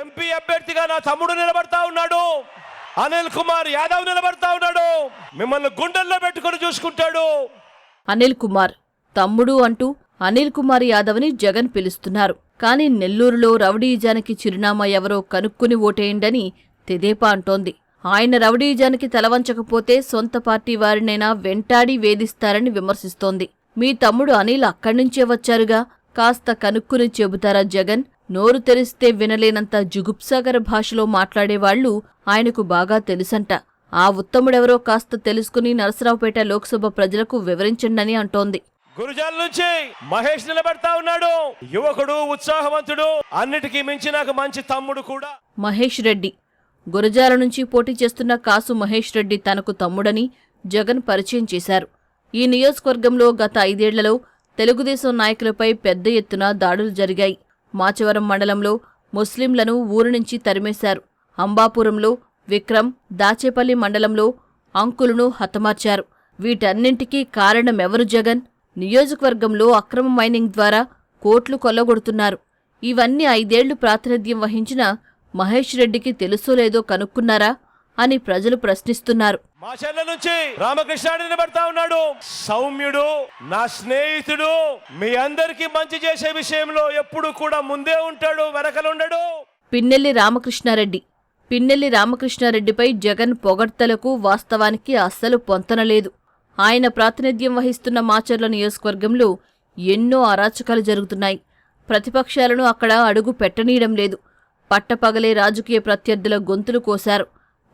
MP అభ్యర్థిగా నా తమ్ముడు నిలబడతా ఉన్నాడు. అనిల్ కుమార్ యాదవ్ నిలబడతా ఉన్నాడు. మిమ్మల్ని గుండెల్లో పెట్టుకుని చూసుకుంటాడు. అనిల్ కుమార్ తమ్ముడు అంటూ అనిల్ కుమార్ యాదవ్ని జగన్ పిలుస్తున్నారు. కానీ నెల్లూరులో రౌడీజానికి చిరునామా ఎవరో కనుక్కుని ఓటేయండని తెదేపా అంటోంది. ఆయన రౌడీజానికి తలవంచకపోతే సొంత పార్టీ వారినైనా వెంటాడి వేధిస్తారని విమర్శిస్తోంది. మీ తమ్ముడు అనిల్ అక్కడ్నుంచే వచ్చారుగా? కాస్త కనుక్కుని చెబుతారా జగన్? నోరు తెరిస్తే వినలేనంత జుగుప్సాగర భాషలో మాట్లాడేవాళ్ళు ఆయనకు బాగా తెలుసంట. ఆ ఉత్తముడెవరో కాస్త తెలుసుకుని నరసరావుపేట లోక్సభ ప్రజలకు వివరించండని అంటోంది. గురుజాల నుంచి మహేష్ నిలబడతా ఉన్నాడు. యువకుడు ఉత్సాహవంతుడు అన్నిటికీ మించి నాకు మంచి తమ్ముడు కూడా. మహేష్ రెడ్డి. గురజాల నుంచి పోటీ చేస్తున్న కాసు మహేష్ రెడ్డి తనకు తమ్ముడని జగన్ పరిచయం చేశారు. ఈ నియోజకవర్గంలో గత ఐదేళ్ళలో తెలుగుదేశం నాయకులపై పెద్ద ఎత్తున దాడులు జరిగాయి. మాచవరం మండలంలో ముస్లింలను ఊరు నుంచి తరిమేశారు. అంబాపురంలో విక్రమ్ దాచేపల్లి మండలంలో అంకులను హతమార్చారు. వీటన్నింటికీ కారణమెవరు జగన్? నియోజకవర్గంలో అక్రమ మైనింగ్ ద్వారా కోట్లు కొల్లగొడుతున్నారు. ఇవన్నీ ఐదేళ్ళు ప్రాతినిధ్యం వహించిన మహేష్ రెడ్డికి తెలుసో లేదో కనుక్కున్నారా? అని ప్రజలు ప్రశ్నిస్తున్నారు. మా చెల్ల నుంచి రామకృష్ణాడు నిలబడతా ఉన్నాడు. సౌమ్యుడు నా స్నేహితుడు మీ అందరికీ మంచి చేసే విషయంలో ఎప్పుడు కూడా ముందే ఉంటాడు వెనకలుండడు పిన్నెల్లి రామకృష్ణారెడ్డి. పిన్నెల్లి రామకృష్ణారెడ్డిపై జగన్ పొగడ్తలకు వాస్తవానికి అస్సలు పొంతనలేదు ఆయన ప్రాతినిధ్యం వహిస్తున్న మాచర్ల నియోజకవర్గంలో ఎన్నో అరాచకాలు జరుగుతున్నాయి. ప్రతిపక్షాలను అక్కడ అడుగు పెట్టనీయడం లేదు. పట్టపగలే రాజకీయ ప్రత్యర్థుల గొంతులు కోశారు.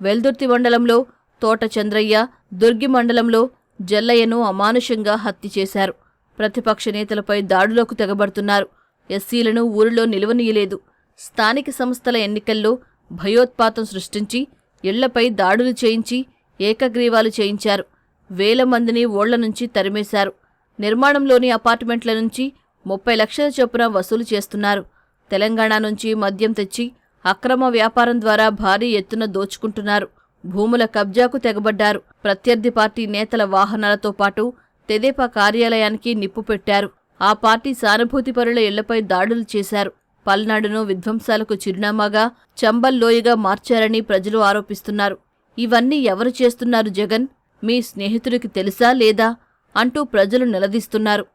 వెల్దుర్తి మండలంలో తోట చంద్రయ్య దుర్గి మండలంలో జల్లయ్యను అమానుషంగా హత్య చేశారు. ప్రతిపక్ష నేతలపై దాడులకు తెగబడుతున్నారు. ఎస్సీలను ఊరిలో నిలువనీయలేదు. స్థానిక సంస్థల ఎన్నికల్లో భయోత్పాతం సృష్టించి ఇళ్ళపై దాడులు చేయించి ఏకగ్రీవాలు చేయించారు. వేల మందిని ఓళ్ళ నుంచి తరిమేశారు. నిర్మాణంలోని అపార్ట్మెంట్ల నుంచి ముప్పై లక్షల చొప్పున వసూలు చేస్తున్నారు. తెలంగాణ నుంచి మద్యం తెచ్చి అక్రమ వ్యాపారం ద్వారా భారీ ఎత్తున దోచుకుంటున్నారు. భూముల కబ్జాకు తెగబడ్డారు. ప్రత్యర్థి పార్టీ నేతల వాహనాలతో పాటు తెదేపా కార్యాలయానికి నిప్పు పెట్టారు. ఆ పార్టీ సానుభూతిపరుల ఇళ్ళపై దాడులు చేశారు. పల్నాడును విధ్వంసాలకు చిరునామాగా చంబల్ లోయగా మార్చారని ప్రజలు ఆరోపిస్తున్నారు. ఇవన్నీ ఎవరు చేస్తున్నారు జగన్? మీ స్నేహితుడికి తెలుసా లేదా? అంటూ ప్రజలు నిలదీస్తున్నారు.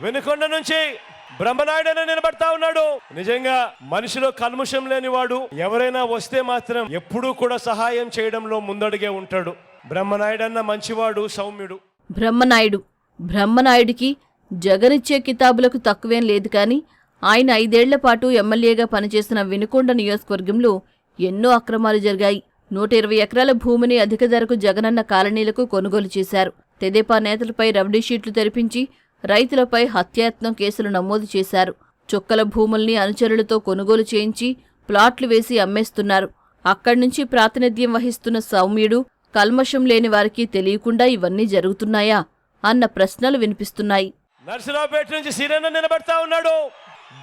వెనుకొండ నుంచి బ్రహ్మనాయుడు నిలబడతా ఉన్నాడు. నిజంగా మనిషిలో కల్ముషం లేనివాడు ఎవరైనా వస్తే మాత్రం ఎప్పుడూ కూడా సహాయం చేయడంలో ముందడుగే ఉంటాడు. బ్రహ్మనాయుడు అన్న మంచివాడు సౌమ్యుడు. బ్రహ్మనాయుడు. బ్రహ్మనాయుడికి జగనిచ్చే కితాబులకు తక్కువేం లేదు కానీ ఆయన ఐదేళ్ళ పాటు ఎమ్మెల్యేగా పనిచేసిన వినుకొండ నియోజకవర్గంలో ఎన్నో అక్రమాలు జరిగాయి. నూట ఇరవై ఎకరాల భూమిని అధిక ధరకు జగనన్న కాలనీలకు కొనుగోలు చేశారు. తెదేపా నేతలపై రౌడీ షీట్లు తెరిపించి రైతులపై హత్యాయత్నం కేసులు నమోదు చేశారు. చుక్కల భూముల్ని అనుచరులతో కొనుగోలు చేయించి ప్లాట్లు వేసి అమ్మేస్తున్నారు. అక్కడ్నుంచి ప్రాతినిధ్యం వహిస్తున్న సౌమ్యుడు కల్మషం లేని వారికి తెలియకుండా ఇవన్నీ జరుగుతున్నాయా అన్న ప్రశ్నలు వినిపిస్తున్నాయి. నర్సరావుపేట నుంచి సిరన్న నిలబడతా ఉన్నాడు.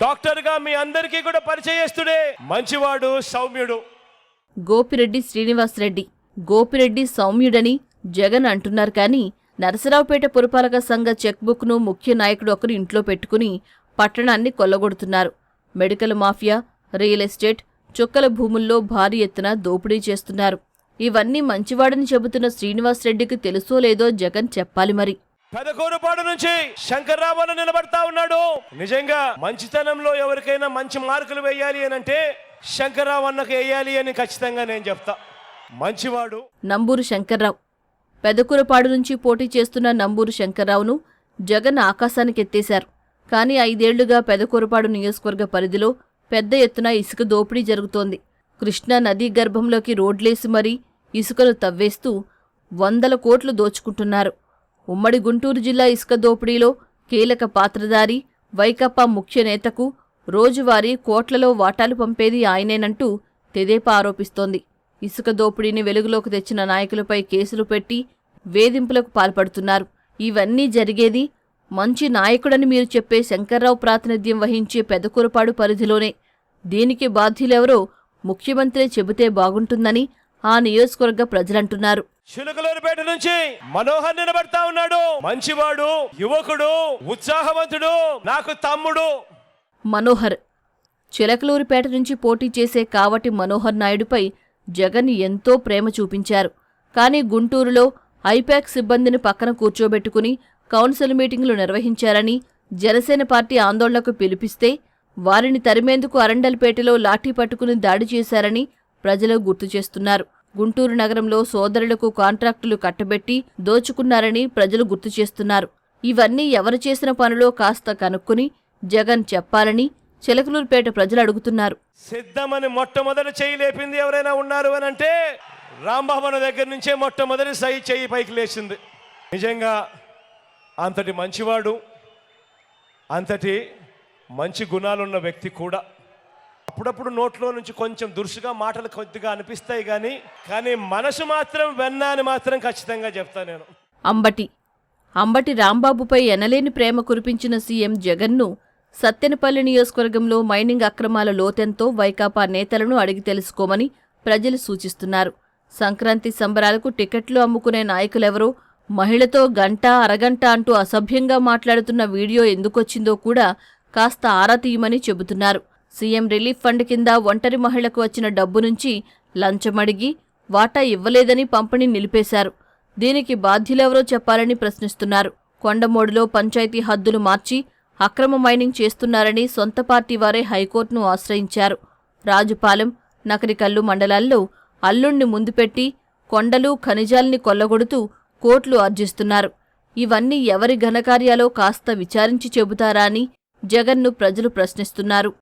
డాక్టర్గా మీ అందరికీ కూడా పరిచయస్తుడే మంచివాడు సౌమ్యుడు. గోపిరెడ్డి శ్రీనివాసరెడ్డి. గోపిరెడ్డి సౌమ్యుడని జగన్ అంటున్నారు కానీ నరసరావుపేట పురపాలక సంఘ చెక్బుక్ను ముఖ్య నాయకుడు ఒకరు ఇంట్లో పెట్టుకుని పట్టణాన్ని కొల్లగొడుతున్నారు. మెడికల్ మాఫియా రియల్ ఎస్టేట్ చుక్కల భూముల్లో భారీ ఎత్తున దోపిడీ చేస్తున్నారు. ఇవన్నీ మంచివాడని చెబుతున్న శ్రీనివాసరెడ్డికి తెలుసో లేదో జగన్ చెప్పాలి మరి. పెదకూరుపాడు నుంచి శంకర్రావు అని నిలబడతా ఉన్నాడు. నిజంగా మంచితనంలో ఎవరికైనా మంచి మార్కులు వేయాలి అని అంటే శంకర్రావు అన్నకు వేయాలి అని ఖచ్చితంగా నేను చెప్తా. మంచివాడు. నంబూరు శంకర్రావు. పెదకూరపాడు నుంచి పోటీ చేస్తున్న నంబూరు శంకర్రావును జగన్ ఆకాశానికెత్తేశారు కానీ ఐదేళ్ళుగా పెదకూరపాడు నియోజకవర్గ పరిధిలో పెద్ద ఎత్తున ఇసుక దోపిడీ జరుగుతోంది. కృష్ణా నదీ గర్భంలోకి రోడ్లేసి మరీ ఇసుకను తవ్వేస్తూ వందల కోట్లు దోచుకుంటున్నారు. ఉమ్మడి గుంటూరు జిల్లా ఇసుక దోపిడీలో కీలక పాత్రధారి వైకప్పా ముఖ్య నేతకు రోజువారీ కోట్లలో వాటాలు పంపేది ఆయనేనంటూ తెదేపా ఆరోపిస్తోంది. ఇసుక దోపిడీని వెలుగులోకి తెచ్చిన నాయకులపై కేసులు పెట్టి వేధింపులకు పాల్పడుతున్నారు. ఇవన్నీ జరిగేది మంచి నాయకుడని మీరు చెప్పే శంకర్రావు ప్రాతినిధ్యం వహించే పెదకూరపాడు పరిధిలోనే. దీనికి బాధ్యులెవరో ముఖ్యమంత్రి చెబితే బాగుంటుందని ఆ నియోజకవర్గ ప్రజలంటున్నారు. చిలుకలూరుపేట నుంచి మనోహర్ నిలబడతా ఉన్నాడు. మంచివాడు యువకుడు ఉత్సాహవంతుడు నాకు తమ్ముడు. మనోహర్ చిలకలూరిపేట నుంచి పోటీ చేసే కావటి మనోహర్ నాయుడుపై జగన్ ఎంతో ప్రేమ చూపించారు. కానీ గుంటూరులో ఐపాక్ సిబ్బందిని పక్కన కూర్చోబెట్టుకుని కౌన్సిల్ మీటింగులు నిర్వహించారని జనసేన పార్టీ ఆందోళనకు పిలిపిస్తే వారిని తరిమేందుకు అరండల్పేటలో లాఠీ పట్టుకుని దాడి చేశారని ప్రజలు గుర్తు చేస్తున్నారు. గుంటూరు నగరంలో సోదరులకు కాంట్రాక్టులు కట్టబెట్టి దోచుకున్నారని ప్రజలు గుర్తు చేస్తున్నారు. ఇవన్నీ ఎవరు చేసిన పనులో కాస్త కనుక్కుని జగన్ చెప్పాలని చిలకలూరుపేట ప్రజలు అడుగుతున్నారు. సిద్ధమని మొట్టమొదటి చెయ్యి లేపింది ఎవరైనా ఉన్నారు అని అంటే రాంబాబు దగ్గర నుంచే మొట్టమొదటి సై చెయ్యి పైకి లేచింది. నిజంగా అంతటి మంచివాడు అంతటి మంచి గుణాలున్న వ్యక్తి కూడా. అప్పుడప్పుడు నోట్లో నుంచి కొంచెం దురుసుగా మాటలు కొద్దిగా అనిపిస్తాయి కానీ కానీ మనసు మాత్రం వెన్న అని మాత్రం ఖచ్చితంగా చెప్తా నేను. అంబటి అంబటి రాంబాబుపై ఎనలేని ప్రేమ కురిపించిన సీఎం జగన్ను సత్తెనపల్లి నియోజకవర్గంలో మైనింగ్ అక్రమాల లోతెంతో వైకాపా నేతలను అడిగి తెలుసుకోమని ప్రజలు సూచిస్తున్నారు. సంక్రాంతి సంబరాలకు టికెట్లు అమ్ముకునే నాయకులెవరో మహిళతో గంట అరగంట అంటూ అసభ్యంగా మాట్లాడుతున్న వీడియో ఎందుకొచ్చిందో కూడా కాస్త ఆరా తీయమని చెబుతున్నారు. సీఎం రిలీఫ్ ఫండ్ కింద ఒంటరి మహిళకు వచ్చిన డబ్బు నుంచి లంచమడిగి వాటా ఇవ్వలేదని పంపిణీ నిలిపేశారు. దీనికి బాధ్యులెవరో చెప్పాలని ప్రశ్నిస్తున్నారు. కొండమోడులో పంచాయతీ హద్దులు మార్చి అక్రమ మైనింగ్ చేస్తున్నారని సొంత పార్టీ వారే హైకోర్టును ఆశ్రయించారు. రాజుపాలెం నకరికల్లు మండలాల్లో అల్లుణ్ణి ముందుపెట్టి కొండలు ఖనిజాల్ని కొల్లగొడుతూ కోట్లు ఆర్జిస్తున్నారు. ఇవన్నీ ఎవరి ఘనకార్యాలో కాస్త విచారించి చెబుతారా అని జగన్ను ప్రజలు ప్రశ్నిస్తున్నారు.